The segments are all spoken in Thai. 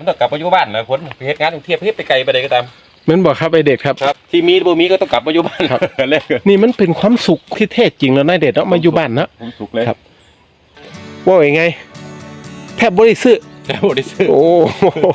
มันต้องกลับมาอยู่บ้านนะคนไปเฮ็ดงานกรุงเทพเฮ็ดไปไกลไปใดก็ตาม แมันบอกครับไอเด็ดครับ ครับ ที่มีบ่มีก็ต้องกลับมาอยู่บ้านครับแรกนี่มันเป็นความสุขที่แท้จริงแล้วนายเด็ดเนาะมาอยู่บ้านเนาะ ผมสุกเลยครับ ว่ายังไง แทบบริสุทธิ์แต่บ่ได้ซื้อโอ้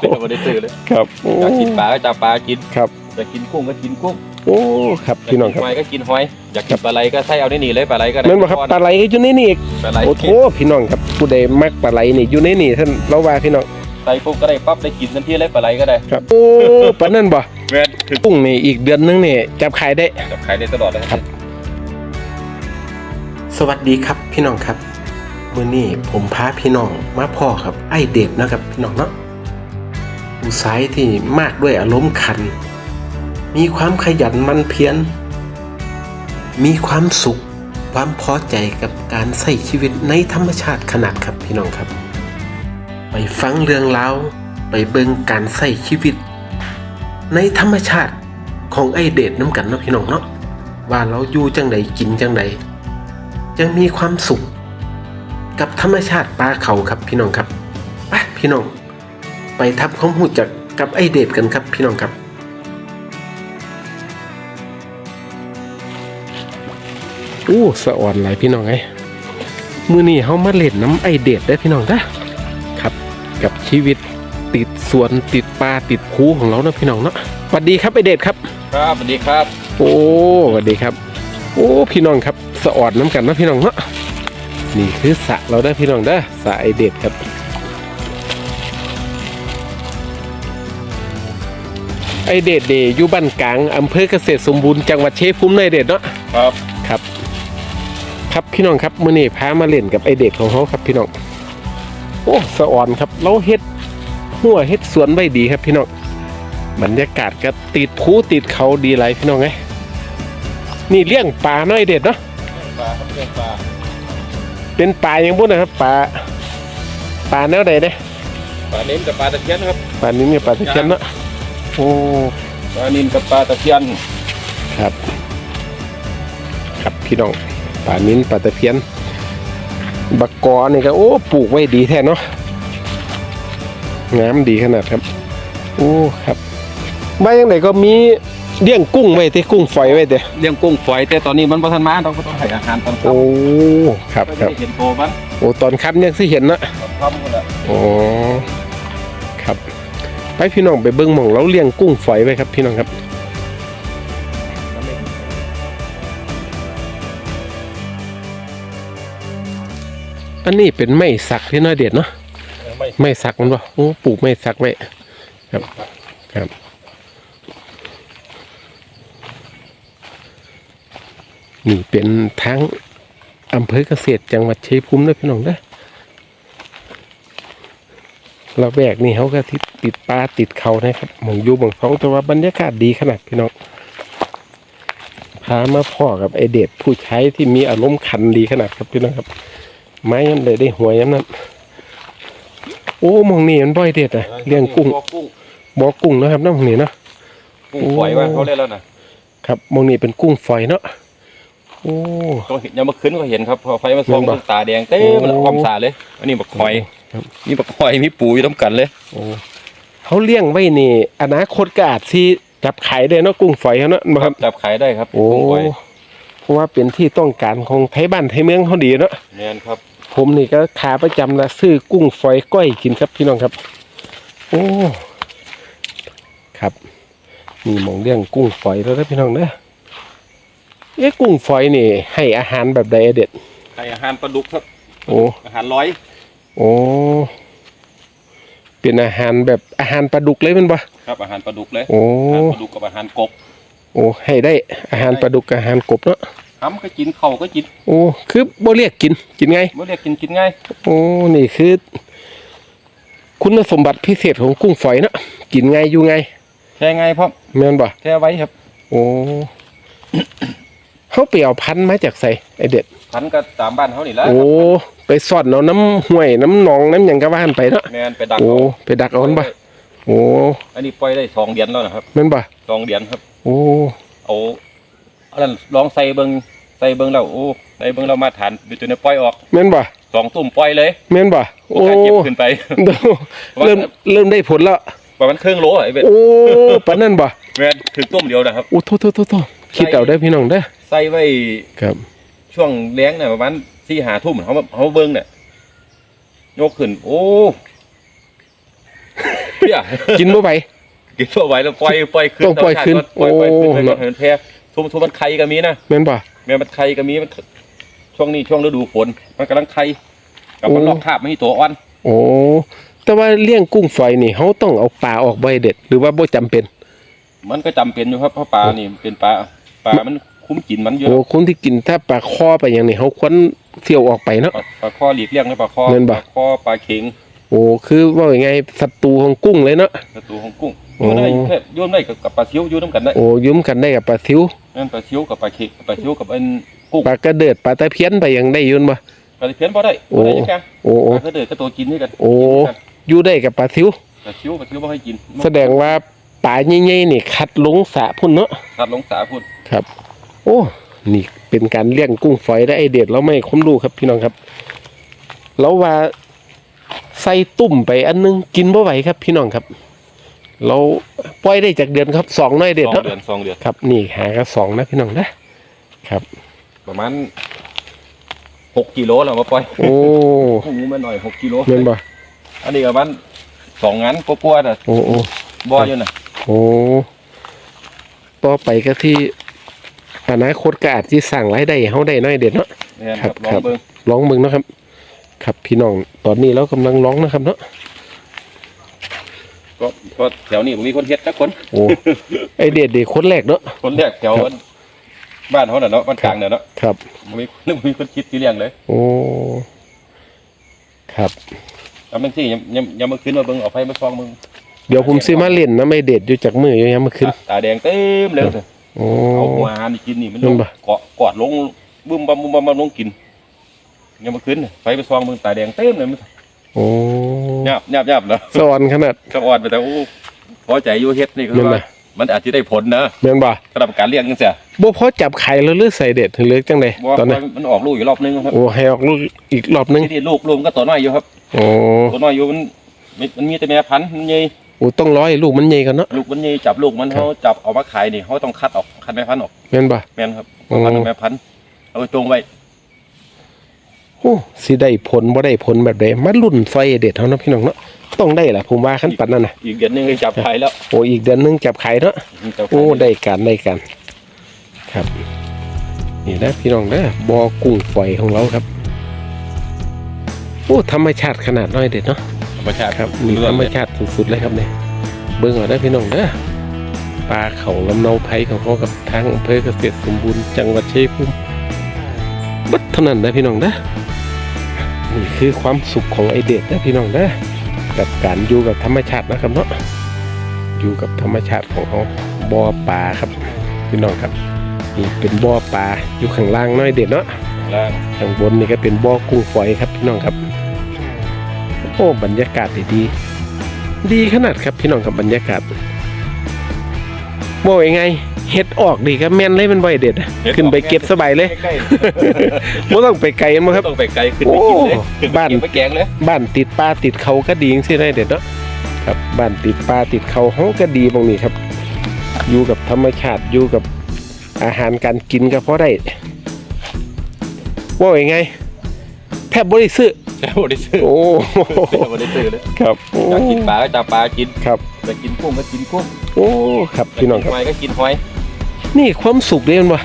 แต่บ่ได้ซื้อเลยครับโอ้อยากกินปลาก็จับปลากินครับ อยากกินกุ้งก็กินกุ้งโอ้ครับอยากพี่น้องคกิรับหอยก็กินหอยอยากกินปลาไหลก็ใส่เอาในนี่เลยปลาไหลก็ได้แม่นบ่ครับปลาไหลก็อยู่ในนี่อีกปลาไหลโอ้โหพี่น้องครับผู้ใดมักปลาไหลนี่อยู่ในนี่ท่านเราว่าพี่น้อง ใส่ปุ๊บก็ได้ปั๊บได้กินทันทีเลยปลาไหลก็ได้ครับ โอ้ปานนั้นบ่แม่นถึงกุ้งนี่อีกเดือนนึงนี่จับขายได้ จับขายได้ตลอดเลยครับ สวัสดีครับพี่น้องครับมื้อนี้ผมพาพี่น้องมาพ่อครับ ไอเด็ดนะครับพี่น้องเนาะผู้ชายที่มากด้วยอารมณ์ขัน มีความขยันหมันเพียรมีความสุข ความพอใจกับการใช้ชีวิตในธรรมชาติขนาดครับพี่น้องครับ ไปฟังเรื่องราวไปเบิ่งการใช้ชีวิต ในธรรมชาติของไอเดดน้ำกันเนาะพี่น้องเนาะว่าเราอยู่จังใดกินจังใดยังมีความสุข กับธรรมชาติป่าเขาครับพี่น้องครับไปพี่น้อง ไปทับข้อมูลจากกับไอเดดกันครับพี่น้องครับอู้สะอ่อนหลายพี่น้องไงมือนี้เฮามาเล่นน้ำไอเดดได้พี่น้องจ้ะ ชีวิตติดสวนติดป่าติดภูของเราเนาะพี่น้องเนาะสวัสดีครับไอเดดครับ ครับสวัสดีครับ โอ้สวัสดีครับ โอ้พี่น้องครับสะออดน้ำกันเนาะพี่น้องเนาะนี่คือสระเราได้อพี่น้องเด้อสระไอเด็ดครับไอเด็ดเดอยู่บ้านกลางอำเภอเกษตรสมบูรณ์จังหวัดเชียงภูมิเนยเด็ดเนาะครับครับ ครับพี่น้องครับมื้อนี้พามาเล่นกับไอเด็ดของเขาครับพี่น้อง โอ้สะอ่อนครับเราเฮ็ดหัวเฮ็ดสวนไว้ดีครับพี่น้องบรรยากาศก็ติดภูติดเขาดีไรพี่น้องไงนี่เลี้ยงปลาน้อยเด็ดเนาะปลาครับเรื่องปลาเป็นปลาอย่างบุ้นนะครับปลาปลาแนวใดเนี่ยปลาเน้นกับปลาตะเพียนครับปลานี้เนี่ยปลาตะเคียนเนาะโอ้ปลานินกับปลาตะเพียนครับ ครับพี่น้องปลานิ้นปลาตะเพียน บักกอนี่ก็โอ้ปลูกไว้ดีแท้เนาะงามดีขนาดครับ โอ้ครับมาอย่างไหนก็มีเลี้ยงกุ้งไว้เต้กุ้งฝอยไว้เต้เลี้ยงกุ้งฝอยแต่ตอนนี้มันบ่ทันมาต้องต้องให้อาหารตอนค่ำโอ้ครับครับไม่ได้เห็นโตมันโอ้ตอนค่ำยังสิเห็นเนาะตอนค่ำหมดแล้วอ๋อครับ ไปพี่น้องไปเบิ้งหม่องเราเลี้ยงกุ้งฝอยไว้ครับ พี่น้องครับ อันนี้เป็นไม้สักที่น่าเด็ดเนาะไม่ไม้สักมันบ่โอ้ปลูกไม้สักไว้ครับครับนี่เป็นทางอำเภอเกษตรจังหวัดชัยภูมินะพี่น้องเด้อเราแบกนี่เขาก็ติดติดปลาติดเขานะครับหมองอยู่หมองท้องแต่ว่าบรรยากาศดีขนาดพี่น้องพามาพ่อกับไอเด็ดผู้ใช้ที่มีอารมณ์ขันดีขนาดครับพี่น้องครับ ไม้ยันเลยได้หัวย้ำนั้นโอ้หมองนี่มันบ่อยเด็ดอะเลี้ยงกุ้งกุ้งบ่อกุ้งนะครับเน้องนี่เนาะกุ้งฝอยว่าเขาเรียกแล้วนะครับหมองนี่เป็นกุ้งฝอยเนาะโอ้เขาเห็นยังเมื่อคืนก็เห็นครับพอไฟมาส่องเห็นปะตาแดงเต้มันโอ้ความสาเลย อันนี้บักหอยครับนี่บักหอยมีปูอยู่น้ำกันเลยโอ้เขาเลี้ยงไว้นี่ อนาคตก็อาจสิจับขายได้เนาะกุ้งฝอยเขาเนาะบ่ครับจับขายได้ครับโอ้กุ้งฝอยเพราะว่าเป็นที่ต้องการของไทยบ้านไทยเมืองเขาดีเนาะแม่นครับ ผมนี่ก็ขาประจำละซื้อกุ้งฝอยก้อยกินครับพี่น้องครับ โอ้ ครับนี่หมองเรื่องกุ้งฝอยแล้วนะพี่น้องเนอะเอ๊ะกุ้งฝอยนี่ ให้อาหารแบบใดอะเด็ดให้อาหารปลาดุกครับ โอ้ อาหารร้อย โอ้ เป็นอาหารแบบอาหารปลาดุกเลยแมันปะครับ อาหารปลาดุกเลยโอ้ อาหารปลาดุกกับอาหารกบ โอ้ ให้ได้อาหารปลาดุกกับอาหารกบเนาะ ห้ำก็กินเข่าก็กินโอ้คือบ่เรียกกินกินไงเมื่อเรียกกินกินง่ายโอ้นี่คือ คุณสมบัติพิเศษของกุ้งฝอยเนาะกินไงอยู่ไงแค่ง่ายเพราะแม่นบ่แค่ไว้ครับ โอ้เขาไปเอาพันธุ์มาจากใส่ไอเด็ดพันก็ตามบ้านเขานี่แหละโอ้ไปสอดเอาน้ำห้วยน้ำหนองน้ำหยังกะว่านไปเนาะแม่นไปดักโอ้เอาไปดักเอามันบ่โอ้อันนี้ปล่อยได้สองเดือนแล้วนะครับแม่นบ่สองเดือนครับ โอ้เอาอันนั้นลองใส่เบิง ใส่เบิงแล้วโอ้ใส่เบิงเรามาฐานอยู่จนได้ปล่อยออกแม่นบ่สองตุ่มปล่อยเลยแม่นบ่โอ้โอ้เก็บขึ้นไปเริ่มเริ่มได้ผลแล้วประมาณครึ่งโลอะไอ้เบ็ดโอ้ปานนั้นบ่แม่นถึงตุ่มเดียวนะครับโอ้โทษโทษโทษโทษคิดเอาได้อพี่น้องเด้อใส่ไว้ครับช่วงเลี้ยงเนี่ยประมาณสี่หาทุ่มเขามาเขามาเบิ้งเนี่ยยกขึ้น โอ้เพี้ยกินบ่ไหวกินตัวไหวแล้วปล่อยปล่อยขึ้นต้องปล่อยขึ้นปล่อยปล่อยขึ้นโอ้ไปก่อนเห็นแพ้ ทุ่มทุ่มมันไข่ก็มีนะแม่นบ่แม่มันไข่ก็มีมันช่วงนี้ช่วงฤดูฝน มันกำลังไข่กับมันโอ้ลอกคาบไม่มีตัวอ่อนโอ้แต่ว่าเลี้ยงกุ้งฝอยนี่เขาต้องเอาปลาออกบ่ให้เด็ด หรือว่าบ่จำเป็น มันก็จำเป็นอยู่ครับเพราะปลานี่เป็นปลาปลามันคุ้มกินมันอยู่โอ้คนที่กินถ้าปลาคอไปอย่างนี้เขาควรเที่ยวออกไปเนาะปลาปลาข้อหลีกเลี่ยงนะปลาข้อเงินบ่ปลาข้อปลาเข็งโอ้คือว่าอย่างไงศัตรูของกุ้งเลยเนาะศัตรูของกุ้งโอ้โยนได้แค่โยนได้กับกับปลาซิวโยนน้ำกันได้โอ้ยืมกันได้กับปลาซิวนั่นปลาซิวกับปลาเข็งปลาซิวกับอันกุ้งปลากระเดิดปลาตะเพียนไปยังได้อยืนบ่ปลาตะเพียนพอได้โอ้พอได้ยังไงโอ้โอ้ปลาเดือดก็ตัวกินด้วยกันโอ้อยู่ได้กับปลาซิวปลาซิวปลาซิวบ่ให้กิน แสดงว่าปลาใหญ่ๆนี่คัดลงสระพุ่นเนาะตัดลงสาพูดครับ โอ้นี่เป็นการเลี้ยงกุ้งฝอยได้ไอเด็ดเราไม่คุ้มรู้ครับพี่น้องครับ แล้วว่าใส่ตุ่มไปอันนึงกินบ่ไหวครับพี่น้องครับ เราปล่อยได้จากเดือนครับสองน้อยเด็ดสองเนาะเดือนสองเดือน ครับนี่หาก็สองนะพี่น้องนะครับ ประมาณหกกิโลแล้วมาปล่อยโอ้หูมาหน่อยหกกิโลเงินบ่อันนี้ประมาณสองงานกลัวๆน่ะโอ้โอ้บ่ออยู่น่ะโอ้ต่อไปก็ที่อนาคตก็อาจที่สั่งรายได้ให้เฮาได้น้อยเด็ดเนาะเนี่ยครับลองครับเบิ่งลองมึงเนาะครับ ครับพี่น้องตอนนี้เรากำลังร้องนะครับเนาะ ก็ก็แถวนี้ผมมีคนเฮ็ดสักคนโอ้ไอเด็ดเด็กคนแรกเนาะคนแรกแถวครับบ้านเขาน่ะเนาะบ้านกลางเนี่ยเนาะครับบ่มีนึกมีคนคิดที่เลี้ยงเลย โอ้ครับแล้วมันสิยังยังยังมาขึ้นมาเบิ่งเอาไฟมาส่องมึงเดี๋ยวผมซื้อมาเล่นนะไม่เด็ดอยู่จากมืออยู่ยังมาขึ้นตาแดงเต็มเลยโอ้เอาหัวอาหารนี่กินนี่มันเห็นปะเกาะกอดลงบึ้มบัมบึ้มบัมบัมลงกินยังมาขึ้นไฟไปส่องมึงตาแดงเต็มเลยมัน โอ้หยาบหยาบหยาบเนาะสอนขนาดก็อ่อนไปแต่โอ้พอใจอยู่เฮ็ดนี่คือเห็นปะว่ามันอาจจะได้ผลนะแม่นบ่สำหรับการเลี้ยงจังซี่บ่พอจับไข่แล้วหรือใส่เด็ดถึงเลือกจังไดบ่ว่าตอนนี้มันออกลูกอยู่รอบนึงครับโอ้ให้ออกลูกอีกรอบนึงที่นี่ลูกลูกมันก็ตัวน้อยอยู่ครับโอ้ตัวน้อยอยู่มันมันมันมีแต่แม่พันธุ์มันใหญ่โอ้ต้องร้อยลูกมันใหญ่กันเนาะลูกมันใหญ่จับลูกมันครับเขาจับเอามาขายนี่เขาต้องคัดออกคัดแม่พันธุ์ออกแม่นบ่แม่นครับอ๋อพันธุ์แม่พันธุ์เอาไปจงไว้ โอ้สิได้ผลบ่ได้ผลแบบใดมารุ่นซอยเด็ดเฮาเนาะพี่น้องเนาะต้องได้ล่ะผมว่าขั้นปันนั่นน่ะอีกเดือนหนึงก็จับขายแล้วโอ้อีกเดือนหนึงจับไข่เนาะจับขายโอ้ได้การได้การครับนี่นะพี่น้องนะบ่อกุ้งฝอยของเราครับโอ้ธรรมชาติขนาดน้อยเด็ดเนาะธรรมชาติครับมีธรรมชาติสุดๆเลยครับเนี่ยเบิ่งเอาได้อพี่น้องเด้อปลาเขาลำเนาไพของเขากับทางอำเภอเกษตรสมบูรณ์จังหวัดชัยภูมิบัดเท่านั้นนะพี่น้องเด้อ นี่คือความสุขของไอเด็ดนะพี่น้องเด้อกับการอยู่กับธรรมชาตินะครับเนาะอยู่กับธรรมชาติของเขาบ่อปลาครับพี่น้องครับนี่เป็นบ่อปลาอยู่ข้างล่างน้อยเด็ดเนาะล่างข้างบนนี่ก็เป็นบ่อกุ้งฝอยครับพี่น้องครับโอ้บรรยากาศดีดีดีขนาดครับพี่น้องครับบรรยากาศบอกยังไง เฮ็ดออกดีครับแม่นเลยเป็นบ่อยเด็ดอะขึ้นไปเก็บสบายเลยใกล้ไม่ต้องไปไกลๆมั้งครับ ต้องไปไกลขึ้นไปกินเลยโอ้ขึ้นไปบ้าน กินไปแกงเลยบ้านติดป่าติดเขาก็ดีจังซี่ได้เด็ดเนาะครับบ้านติดป่าติดเขาเฮาก็ดีบางนี้ครับ อยู่กับธรรมชาติอยู่กับอาหารการกินก็พอได้ว่ายังไงแทบบ่ได้ซื้อใช่บ่ได้ซื้อโอ้บ่ได้ซื้อเลยครับโอ้อยากกินปลาก็จับปลากินครับอยากกินกุ้งก็กินกุ้งโอ้ครับพี่น้องครับหอยก็กินหอย นี่ความสุขเด้แมันบ่อ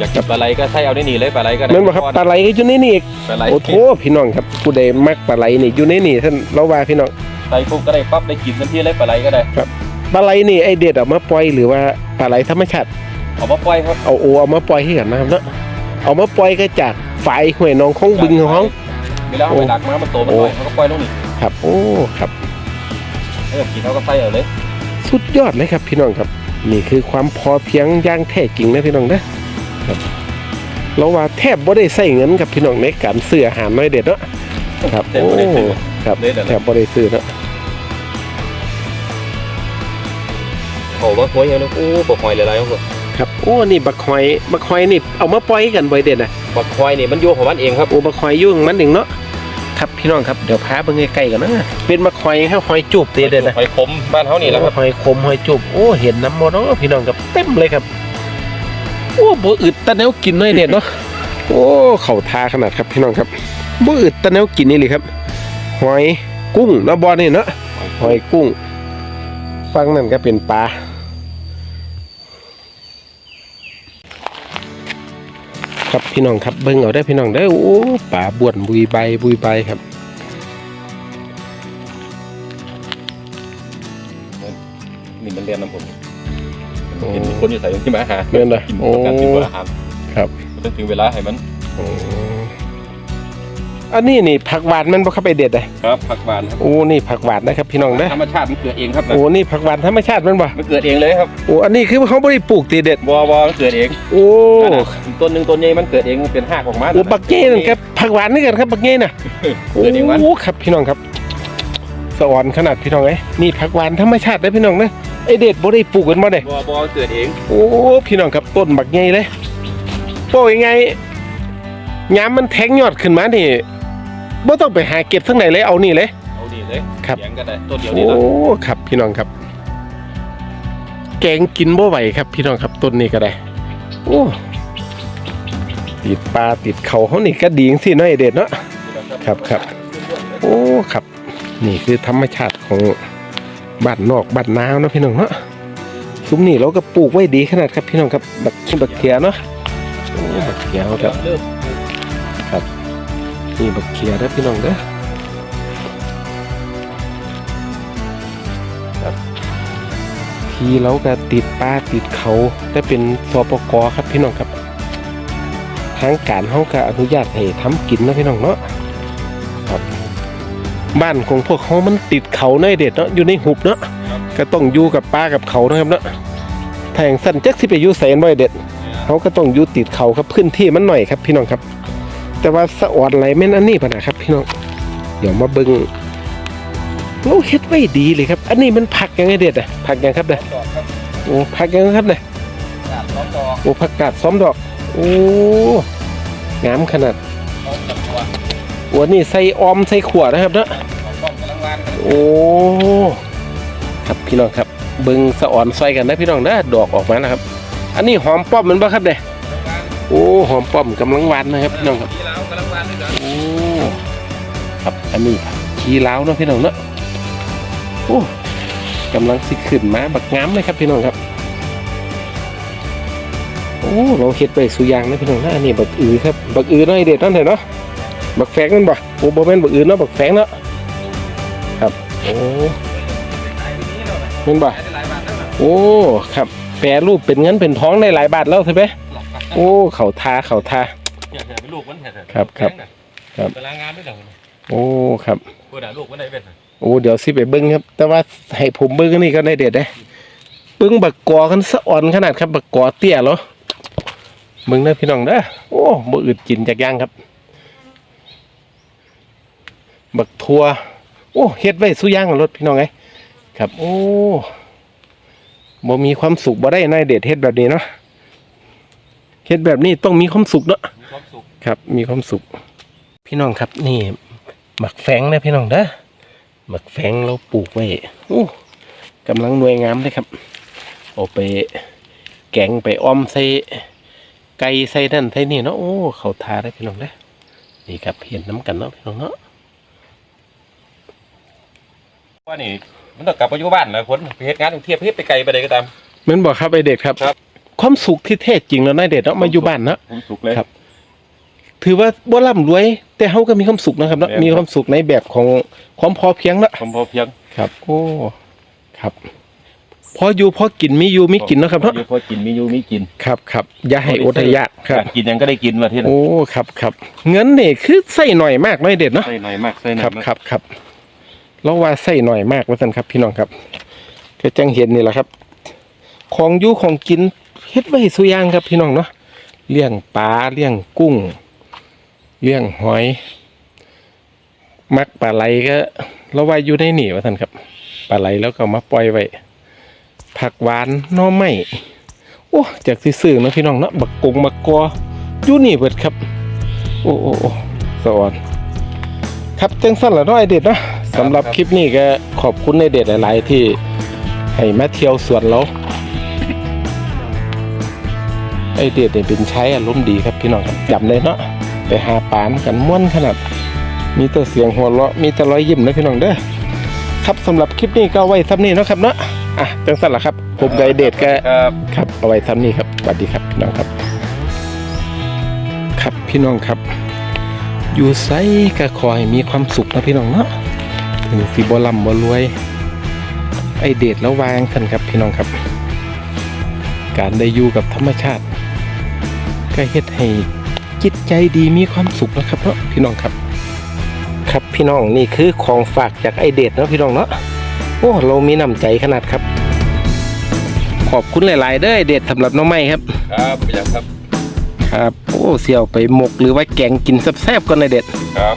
ยากกินปลาไหลก็ใส่เอาได้นี่เลยปลาไหลก็ได้แม่นบ่ครับปลาไหลก็อยู่ในนี่อีกปลาไหลโอ้โถพี่น้องครับผู้ใดมักปลาไหลนี่อยู่ในนี่ท่านเราว่าพี่น้องใส่ปุ๊บก็ได้ปั๊บได้กินทันทีเลยปลาไหลก็ได้ปลาไหลนี่ไอเด็ดเอามาปล่อยหรือว่าปลาไหลธรรมชาติเอามาปล่อยครับเอาโอเอามาปล่อยให้กันนะครับเนาะเอามาปล่อยก็จากฝายห้วยหนองของบึงของเขาเวลาเอาไปดักมามันโตมันหน่อยเขาก็ปล่อยลงนี่ครับ โอ้ครับเออกินเขาก็ใส่เอาเลย สุดยอดเลยครับพี่น้องครับ นี่คือความพอเพียงอย่างแท้จริงนะพี่น้องนะครับเราว่าแทบบ่ได้ใส่เงินกับพี่น้องในการซื้ออาหารน้อยเด็ดเนาะครับแต่โอ้บ่ได้ซื้อครับเลยเดี๋ยวแทบบ่ได้ซื้อเนาะโอ้ว่าหอยเอาโอ้ปกหอยหลายๆของผมครับโอ้นี่บักหอยบักหอยนี่เอามาปล่อยกันบ่อยเด็ดนะบักหอยนี่มันอยู่ของมันเองครับโอ้บักหอยอยู่ของมันเองเนาะ ครับพี่น้องครับเดี๋ยวพาเบิ่งใกล้ๆกันนะเป็นมะหอยครับหอยจูบเตเด็ดนะหอยขมบ้านเฮานี่แหละครับหอยคมหอยจูบโอ้เห็นน้ำมันเนาะพี่น้องครับเต็มเลยครับโอ้บ่อึดตะแนวกินน้อยเด็ดเนาะโอ้เข่าทาขนาดครับพี่น้องครับบ่อึดตะแนวกินนี่เลยครับหอยกุ้งเนาะบอนี่เนาะหอยกุ้งฟังนั่นก็เป็นปลา ครับพี่น้องครับเบิ่งเอาได้อพี่น้องได้อโอ้ปลาบ่วนบุยใบบุยใบครับนี่มันเรียนน้ำผมเห็นมีคนอยู่ใส่ที่มาหาเม่นบ่กินโอ้ประกันกินอาหารครับมันถึงเวลาให้มันอั นนี้นี่ผักหวานมันบ่เข้าไปเด็ดเลยครับผักหวานครับโอ้นี่ผักหวานนะครับพี่น้องเด้อธรรมชาติมันเกิดเองครับนะโอ้นี่ผักหวานธรรมชาติมันบ่มันเกิดเองเลยครับโอ้อันนี้คือเขาบ่ได้ปลูกตีเด็ดบอบอมันเกิดเองโอ้นั่นน่ะต้นหนึ่งต้นใหญ่มันเกิดเองมันเป็นหากออกมาโอ้บักเก้นั่นครับผักหวานนี่กันครับบักเก้น่ะเกิดเองมันโอ้ครับพี่น้องครับสะอ่อนขนาดพี่น้องเอ้ยนี่ผักหวานธรรมชาติเด้อพี่น้องเด้อไอเด็ดบ่ได้ปลูกกันบ่ได้บอบอเกิดเอง โอ้พี่น้องครับต้นบักใหญ่เลยโป้ยังไงยามมันแทงยอดขึ้นมานี่ บ่ต้องไปหาเก็บทั้งไหนเลยเอานี่เลย เอาดีเลยครับเลี้ยงก็ได้ต้นเดียวโอ้นี่นะครับพี่น้องครับ แกงกินบ่ไหวครับ พี่น้องครับต้นนี้ก็ได้ โอ้ติดปลาติดเขาเขานี่ก็ดีจังสิเนาะไอเด็ดเนาะ ครับครับ โอ้ครับ นี่คือธรรมชาติของบ้านนอกบ้านนาวเนาะพี่น้องเนาะซุ้มนี่เราก็ปลูกไว้ดีขนาดครับพี่น้องครับบักบักเขียเนาะโอ้บักเขียเขาครับ เริ่ม นี่บักเขียนะพี่น้องเด้อครับทีเราก็ติดป้าติดเขาได้เป็นสปกครับพี่น้องครับทางการเขาก็อนุญาตให้ทำกินนะพี่น้องเนาะครับบ้านของพวกเขามันติดเขาเนเด็ดเนาะอยู่ในหุบเนาะก็ต้องอยู่กับป้ากับเขานะครับเนาะถ้าอย่างสั้นจักสิไปอยู่แสนบ่อยเด็ดเขาก็ต้องอยู่ติดเขาครับพื้นที่มันหน่อยครับพี่น้องครับ แต่ว่าสะออดไหลแม่นอันนี้ปะนะครับพี่น้องเดี๋ยวมาเบิ้งเราเฮ็ดไว้ดีเลยครับ อันนี้มันผักยังไงเด็ดอะผักยังครับเนี่ยดอกครับโอ้ผักยังครับเนี่ยสามสองดอกโอ้ผักกาดซ้อมดอก โอ้งามขนาดพร้อมกับตัวโอ้นี่ใส่ออมใส่ขวดนะครับเนาะของป้อมกำลังวานกันโอ้ครับพี่น้องครับเบิ้งสะอ่อนซอยกันนะพี่น้องนะดอกออกมานะครับ อันนี้หอมป้อมมันบ่ครับเนี่ยกำลังวาน โอ้หอมป้อมกำลังหวานนะครับพี่น้องครับที่แล้วกำลังวานด้วยกันโอ้ครับอันนี้ขี้เล้าเนาะพี่น้องเนาะโอ้กำลังสิขึ้นมาบักงามเลยครับพี่น้องครับ โอ้เราเฮ็ดไปสุยางนะพี่น้องนะอันนี้บักอือครับบักอือนาะไอเด็ดนั่นเถอะเนาะบักแฟงนั่นบ่โอ้บ่แม่นบักอือเนาะบักแฟงเนาะครับโอ้แม่นบ่โอ้ครับ แปรรูปเป็นเงินเป็นทองได้หลายบาทแล้วใช่ไหม โอ้เขาทาเขาทาเนี่ยเนี่ยเป็นลูกมันเถอะครับครับ ครับเวลางานด้วยเหรอโอ้ครับพูดอะลูกมันได้เป็นน่ะโอ้เดี๋ยวสิไปเบิ้งครับ แต่ว่าให้ผมเบิ้งอันนี่ก็ได้เด็ดได้เบิ้งบักกอกันสะอ่อนขนาดครับบักกอเตี้ยเหรอเบิ้งนะพี่น้องเด้อโอ้บ่อึดกินจากย่างครับ บักทัวโอ้เฮ็ดไว้สู้ย่างกับรถพี่น้องไงครับ โอ้บ่มีความสุขบ่ได้นายเด็ดเฮ็ดแบบนี้เนาะ เฮ็ดแบบนี้ต้องมีความสุขเนาะมีความสุขครับ มีความสุข พี่น้องครับนี่หมักแฝงนะพี่น้องเด้อหมักแฝงเราปลูกไว้โอ้กำลังหน่วยงามเลยครับเอาไปแกงไปอ้อมใส่ไก่ใส่นั่นใส่นี่เนาะโอ้เขาทาได้พี่น้องเด้อนี่ครับเห็นน้ำกันเนาะพี่น้องเนาะว่านี่มันต้องกลับไปอยู่บ้านนะคนไปเฮ็ดงานกรุงเทพเฮ็ดไปไกลไปใดก็ตามแมันบอกครับไอเด็ดครับครับ ความสุขที่แท้จริงแล้วนายเด็ดเนาะมาอยู่บ้านเนาะ ผมสุขเลย ครับ ถือว่าบ่ร่ำรวย แต่เฮาก็มีความสุขนะครับเนาะแม่นครับ มีความสุขในแบบของความพอเพียงเนาะผมพอเพียงครับ โอ้ครับ พออยู่พอกินมีอยู่มีกินเนาะครับเนาะพออยู่พอกินมีอยู่มีกินครับครับอย่าให้อดให้ยากครับกินยังก็ได้กินมาที่นั่นโอ้ครับครับเงินนี่คือใส่หน่อยมากน้อยเด็ดเนาะ ใส่หน่อยมากใส่หน่คอรัยบมาก ครับครับเราว่าใส่หน่อยมากว่าสันครับพี่น้องครับก็จังเห็นนี่แหละครับ ของอยู่ของกิน เฮ็ดไว้สุอยางครับพี่น้องเนาะเลี้ยงปลาเลี้ยงกุ้ง เลี้ยงหอย มักปลาไหลก็เราไว้อยู่ในนี่ว่าท่านครับปลาไหลแล้วก็เอามาปล่อยไว้ผักหวานหน่อไม้โอ้จากที่ซื้อเนาะพี่น้องเนาะบักกงบักกออยู่นี่เบิดครับ โอ้โอ้โอ้สะออนครับจังสั้นละเน้อยเด็ดเนาะสำหรับคลิปนี้ก็ขอบคุณในเด็ดหลาย ๆ ที่ให้มาเที่ยวสวนเรา ไอเด็ดเนี่ยเป็นใช้อารมณ์ดีครับพี่น้องครับจำเลยเนาะไปหาปานกันม่วนขนาด มีแต่เสียงหัวเราะมีแต่รอยยิ้มนะพี่น้องเด้อครับสำหรับคลิปนี้ก็เอาไว้ซ้ำนี้เนาะครับเนาะอะจังสั้นละครับผมกับไอเด็ดก็ครับครับเอาไว้ซ้ำนี้ครับสวัสดีครับพี่น้องครับ ครับพี่น้องครับ อยู่ไซก็ขอให้มีความสุขนะพี่น้องเนาะถึงสิบลำบ่รวย ไอเดดแล้ววางท่านครับพี่น้องครับ การได้อยู่กับธรรมชาติ ก็เฮ็ดให้จิตใจดีมีความสุขนะครับเนาะพี่น้องครับ ครับพี่น้องนี่คือของฝากจากไอเดดเนาะพี่น้องเนาะโอ้เรามีน้ำใจขนาดครับ ขอบคุณหลายๆเด้อไอเดดสำหรับน้องไม้ครับ ครับไปยังครับ ครับโอ้เสี่ยวไปหมกหรือว่าแกงกินแซ่บๆก่อนไอเดดครับ